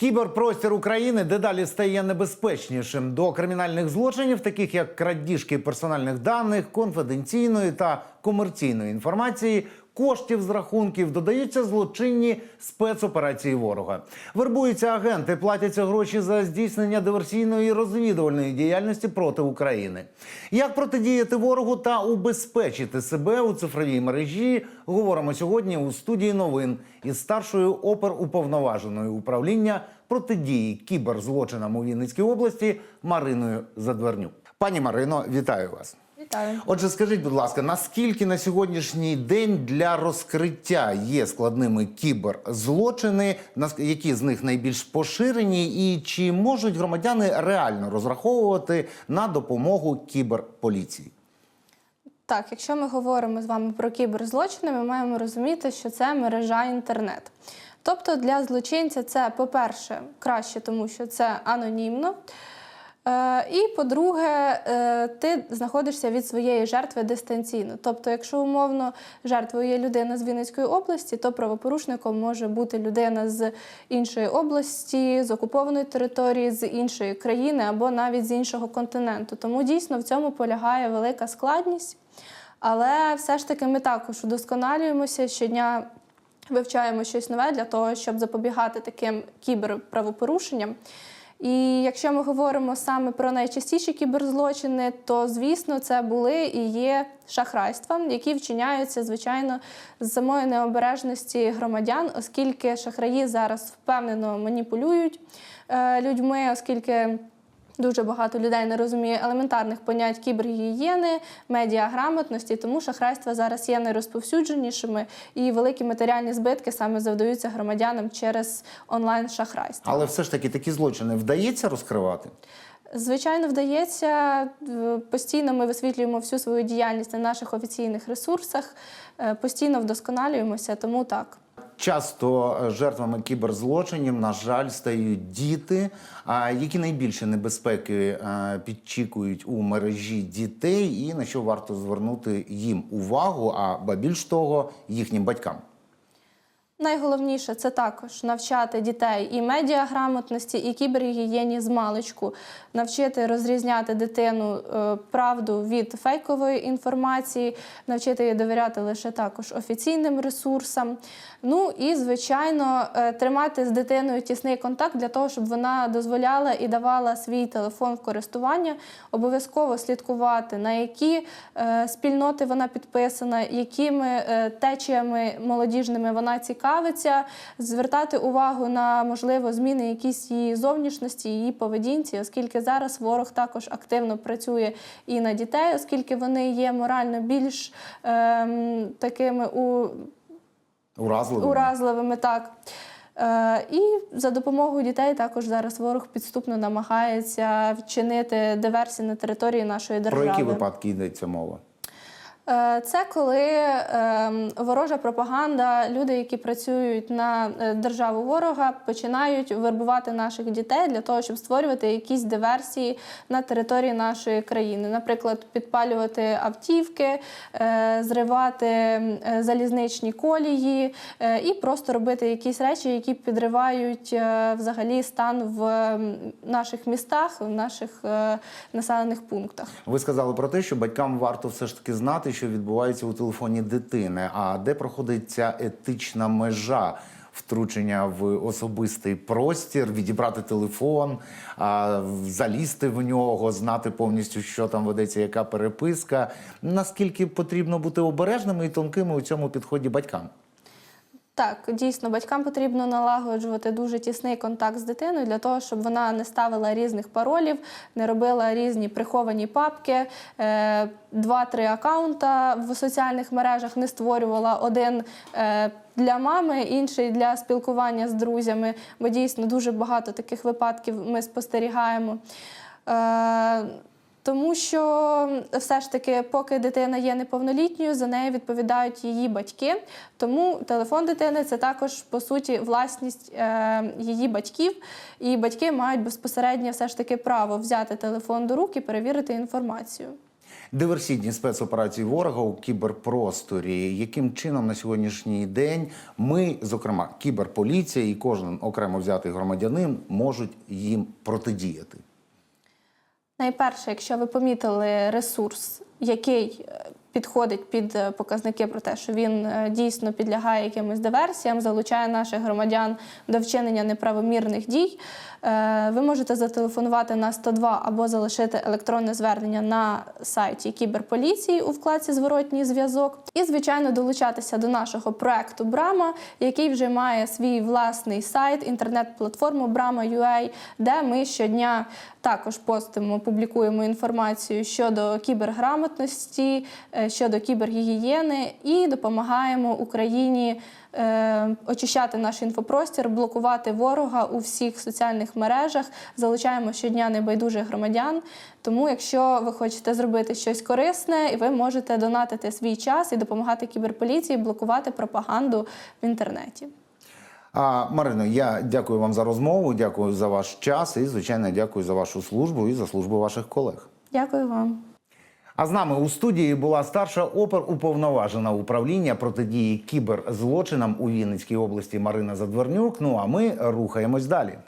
Кіберпростір України дедалі стає небезпечнішим до кримінальних злочинів, таких як крадіжки персональних даних, конфіденційної та комерційної інформації. Коштів з рахунків додаються злочинні спецоперації ворога. Вербуються агенти, платяться гроші за здійснення диверсійної розвідувальної діяльності проти України. Як протидіяти ворогу та убезпечити себе у цифровій мережі? Говоримо сьогодні у студії новин із старшою оперуповноваженою управління протидії кіберзлочинам у Вінницькій області Мариною Задвернюк. Пані Марино, вітаю вас. Вітаю. Отже, скажіть, будь ласка, наскільки на сьогоднішній день для розкриття є складними кіберзлочини, які з них найбільш поширені, і чи можуть громадяни реально розраховувати на допомогу кіберполіції? Так, якщо ми говоримо з вами про кіберзлочини, ми маємо розуміти, що це мережа інтернет. Тобто для злочинця це, по-перше, краще, тому що це анонімно. Е, І по-друге, е, ти знаходишся від своєї жертви дистанційно. Тобто, якщо умовно жертвою є людина з Вінницької області, то правопорушником може бути людина з іншої області, з окупованої території, з іншої країни або навіть з іншого континенту. Тому дійсно в цьому полягає велика складність. Але все ж таки ми також удосконалюємося щодня. Вивчаємо щось нове для того, щоб запобігати таким кіберправопорушенням. І якщо ми говоримо саме про найчастіші кіберзлочини, то звісно це були і є шахрайства, які вчиняються звичайно з самої необережності громадян, оскільки шахраї зараз впевнено маніпулюють е, людьми, оскільки. Дуже багато людей не розуміє елементарних понять кібергігієни, медіаграмотності, тому шахрайства зараз є найрозповсюдженішими і великі матеріальні збитки саме завдаються громадянам через онлайн-шахрайство. Але все ж таки такі злочини вдається розкривати? Звичайно, вдається постійно. Ми висвітлюємо всю свою діяльність на наших офіційних ресурсах, е, постійно вдосконалюємося, тому так. Часто е, жертвами кіберзлочинів, на жаль, стають діти. А які найбільше небезпеки е, підчікують у мережі дітей, і на що варто звернути їм увагу, а більш того, їхнім батькам? Найголовніше це також навчати дітей і медіаграмотності, і кібергігієні з маличку, навчити розрізняти дитину е, правду від фейкової інформації, навчити її довіряти лише також офіційним ресурсам. Ну і звичайно е, тримати з дитиною тісний контакт для того, щоб вона дозволяла і давала свій телефон в користування, обов'язково слідкувати, на які е, спільноти вона підписана, якими течіями молодіжними вона цікавиться, звертати увагу на можливо зміни якісь її зовнішності, її поведінці, оскільки зараз ворог також активно працює і на дітей, оскільки вони є морально більш ем, такими у Уразливими? уразливими, так. Е, і за допомогою дітей також зараз ворог підступно намагається вчинити диверсії на території нашої держави. Про які випадки йдеться мова? Е, Це коли ем, ворожа пропаганда, люди, які працюють на е, державу ворога, починають вербувати наших дітей для того, щоб створювати якісь диверсії на території нашої країни. Наприклад, підпалювати автівки, е, зривати залізничні колії і просто робити якісь речі, які підривають взагалі стан в наших містах, в наших населених пунктах. Ви сказали про те, що батькам варто все ж таки знати, що відбувається у телефоні дитини. А де проходить ця етична межа втручення в особистий простір, відібрати телефон, залізти в нього, знати повністю, що там ведеться, яка переписка. Наскільки потрібно бути обережними і тонкими у цьому підході батькам? Так, дійсно, батькам потрібно налагоджувати дуже тісний контакт з дитиною для того, щоб вона не ставила різних паролів, не робила різні приховані папки, е, два-три акаунта в соціальних мережах, не створювала один. е, Для мами, інший для спілкування з друзями, бо дійсно дуже багато таких випадків ми спостерігаємо. Тому що все ж таки, поки дитина є неповнолітньою, за нею відповідають її батьки. Тому телефон дитини це також по суті власність е, її батьків, і батьки мають безпосередньо все ж таки право взяти телефон до рук і перевірити інформацію. диверсійні спецоперації ворога у кіберпросторі. Яким чином на сьогоднішній день ми, зокрема, кіберполіція і кожен окремо взятий громадянин, можуть їм протидіяти? Найперше, якщо ви помітили ресурс, який е, підходить під е, показники про те, що він е, дійсно підлягає якимось диверсіям, залучає наших громадян до вчинення неправомірних дій, ви можете зателефонувати на 102 або залишити електронне звернення на сайті кіберполіції у вкладці Зворотній зв'язок. І, звичайно, долучатися до нашого проекту Брама, який вже має свій власний сайт, інтернет-платформу Brama.ua, де ми щодня також постимо, публікуємо інформацію щодо кіберграмотності, е, щодо кібергігієни і допомагаємо Україні е, очищати наш інфопростір, блокувати ворога у всіх соціальних мережах. Залучаємо щодня небайдужих громадян. Тому, якщо ви хочете зробити щось корисне, і ви можете донатити свій час і допомагати кіберполіції блокувати пропаганду в інтернеті. А Марино, я дякую вам за розмову, дякую за ваш час і, звичайно, дякую за вашу службу і за службу ваших колег. Дякую вам. А з нами у студії була старша опер уповноважена управління протидії кіберзлочинам у Вінницькій області Марина Задвернюк. Ну а ми рухаємось далі.